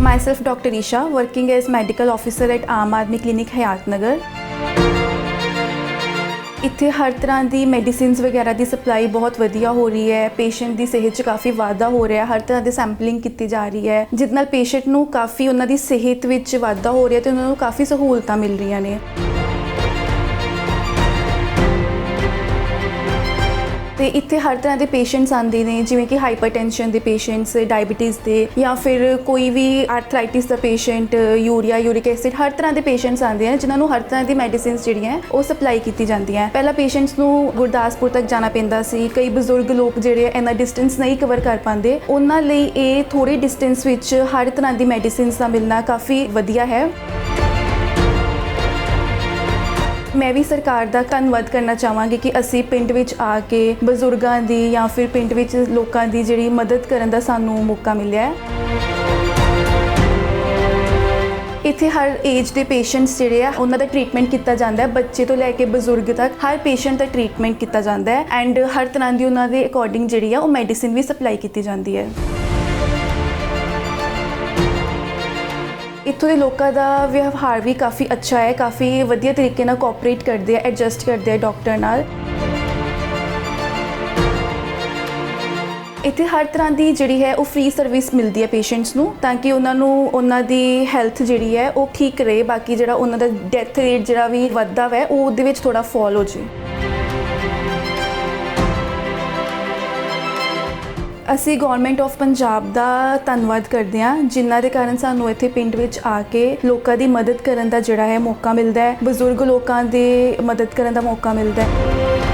myself Dr. Isha, working as medical officer at Aam Aadmi clinic Hayat Nagar ਇੱਥੇ ਹਰ ਤਰ੍ਹਾਂ ਦੀ medicines ਵਗੈਰਾ ਦੀ supply ਬਹੁਤ ਵਧੀਆ ਹੋ ਰਹੀ ਹੈ। ਪੇਸ਼ੈਂਟ ਦੀ ਸਿਹਤ 'ਚ ਕਾਫੀ ਵਾਧਾ ਹੋ ਰਿਹਾ। ਹਰ ਤਰ੍ਹਾਂ ਦੀ ਸੈਂਪਲਿੰਗ ਕੀਤੀ ਜਾ ਰਹੀ ਹੈ। ਜਿਸ ਨਾਲ ਪੇਸ਼ੈਂਟ ਨੂੰ ਕਾਫੀ ਉਹਨਾਂ ਦੀ ਸਿਹਤ ਵਿੱਚ ਵਾਧਾ ਹੋ ਰਿਹਾ ਤੇ ਉਹਨਾਂ ਨੂੰ ਕਾਫੀ ਸਹੂਲਤਾਂ ਮਿਲ ਰਹੀਆਂ ਨੇ। ਤੇ ਇੱਥੇ ਹਰ ਤਰ੍ਹਾਂ ਦੇ ਪੇਸ਼ੈਂਟਸ ਆਉਂਦੇ ਨੇ ਜਿਵੇਂ ਕਿ ਹਾਈਪਰਟੈਂਸ਼ਨ ਦੇ ਪੇਸ਼ੈਂਟਸ ਡਾਇਬੀਟੀਜ਼ ਦੇ ਜਾਂ ਫਿਰ ਕੋਈ ਵੀ ਆਰਥਰਾਈਟਿਸ ਦਾ ਪੇਸ਼ੈਂਟ ਯੂਰੀਆ ਯੂਰਿਕ ਐਸਿਡ ਹਰ ਤਰ੍ਹਾਂ ਦੇ ਪੇਸ਼ੈਂਟਸ ਆਉਂਦੇ ਨੇ ਜਿਨ੍ਹਾਂ ਨੂੰ ਹਰ ਤਰ੍ਹਾਂ ਦੀ ਮੈਡੀਸਿਨਸ ਜਿਹੜੀਆਂ ਉਹ ਸਪਲਾਈ ਕੀਤੀ ਜਾਂਦੀਆਂ ਪਹਿਲਾਂ ਪੇਸ਼ੈਂਟਸ ਨੂੰ ਗੁਰਦਾਸਪੁਰ ਤੱਕ ਜਾਣਾ ਪੈਂਦਾ ਸੀ। ਕਈ ਬਜ਼ੁਰਗ ਲੋਕ ਜਿਹੜੇ ਆ, ਇੰਨਾ ਡਿਸਟੈਂਸ ਨਹੀਂ ਕਵਰ ਕਰ ਪਾਉਂਦੇ। ਉਹਨਾਂ ਲਈ ਇਹ ਥੋੜੇ ਡਿਸਟੈਂਸ ਵਿੱਚ ਹਰ ਤਰ੍ਹਾਂ ਦੀ ਮੈਡੀਸਿਨਸ ਦਾ ਮਿਲਣਾ ਕਾਫੀ ਵਧੀਆ ਹੈ। ਮੈਂ ਵੀ ਸਰਕਾਰ ਦਾ ਧੰਨਵਾਦ ਕਰਨਾ ਚਾਹਾਂਗੀ ਕਿ ਅਸੀਂ ਪਿੰਡ ਵਿੱਚ ਆ ਕੇ ਬਜ਼ੁਰਗਾਂ ਦੀ ਜਾਂ ਫਿਰ ਪਿੰਡ ਵਿੱਚ ਲੋਕਾਂ ਦੀ ਜਿਹੜੀ ਮਦਦ ਕਰਨ ਦਾ ਸਾਨੂੰ ਮੌਕਾ ਮਿਲਿਆ ਹੈ। ਇੱਥੇ ਹਰ ਏਜ ਦੇ ਪੇਸ਼ੈਂਟਸ ਜਿਹੜੇ ਆ, ਉਹਨਾਂ ਦਾ ਟ੍ਰੀਟਮੈਂਟ ਕੀਤਾ ਜਾਂਦਾ ਹੈ। ਬੱਚੇ ਤੋਂ ਲੈ ਕੇ ਬਜ਼ੁਰਗ ਤੱਕ ਹਰ ਪੇਸ਼ੈਂਟ ਦਾ ਟ੍ਰੀਟਮੈਂਟ ਕੀਤਾ ਜਾਂਦਾ ਹੈ। ਐਂਡ ਹਰ ਤਰ੍ਹਾਂ ਦੀ ਉਹਨਾਂ ਦੇ ਅਕੋਰਡਿੰਗ ਜਿਹੜੀ ਆ, ਉਹ ਮੈਡੀਸਿਨ ਵੀ ਸਪਲਾਈ ਕੀਤੀ ਜਾਂਦੀ ਹੈ। ਇੱਥੋਂ ਦੇ ਲੋਕਾਂ ਦਾ ਵਿਵਹਾਰ ਵੀ ਕਾਫੀ ਅੱਛਾ ਹੈ, ਕਾਫੀ ਵਧੀਆ ਤਰੀਕੇ ਨਾਲ ਕੋਆਪਰੇਟ ਕਰਦੇ ਆ ਐਡਜਸਟ ਕਰਦੇ ਆ ਡਾਕਟਰ ਨਾਲ। ਇੱਥੇ ਹਰ ਤਰ੍ਹਾਂ ਦੀ ਜਿਹੜੀ ਹੈ ਉਹ ਫ੍ਰੀ ਸਰਵਿਸ ਮਿਲਦੀ ਹੈ ਪੇਸ਼ੈਂਟਸ ਨੂੰ ਤਾਂ ਕਿ ਉਹਨਾਂ ਨੂੰ ਉਹਨਾਂ ਦੀ ਹੈਲਥ ਜਿਹੜੀ ਹੈ ਉਹ ਠੀਕ ਰਹੇ, ਬਾਕੀ ਜਿਹੜਾ ਉਹਨਾਂ ਦਾ ਡੈਥ ਰੇਟ ਜਿਹੜਾ ਵੀ ਵੱਧਦਾ ਵੈ, ਉਹ ਉਹਦੇ ਵਿੱਚ ਥੋੜਾ ਫਾਲ ਹੋ ਜੇ ਅਸੀਂ ਗਵਰਨਮੈਂਟ ਆਫ ਪੰਜਾਬ ਦਾ ਧੰਨਵਾਦ ਕਰਦੇ ਹਾਂ, ਜਿਨ੍ਹਾਂ ਦੇ ਕਾਰਨ ਸਾਨੂੰ ਇੱਥੇ ਪਿੰਡ ਵਿੱਚ ਆ ਕੇ ਲੋਕਾਂ ਦੀ ਮਦਦ ਕਰਨ ਦਾ ਜਿਹੜਾ ਹੈ ਮੌਕਾ ਮਿਲਦਾ ਹੈ, ਬਜ਼ੁਰਗ ਲੋਕਾਂ ਦੀ ਮਦਦ ਕਰਨ ਦਾ ਮੌਕਾ ਮਿਲਦਾ ਹੈ।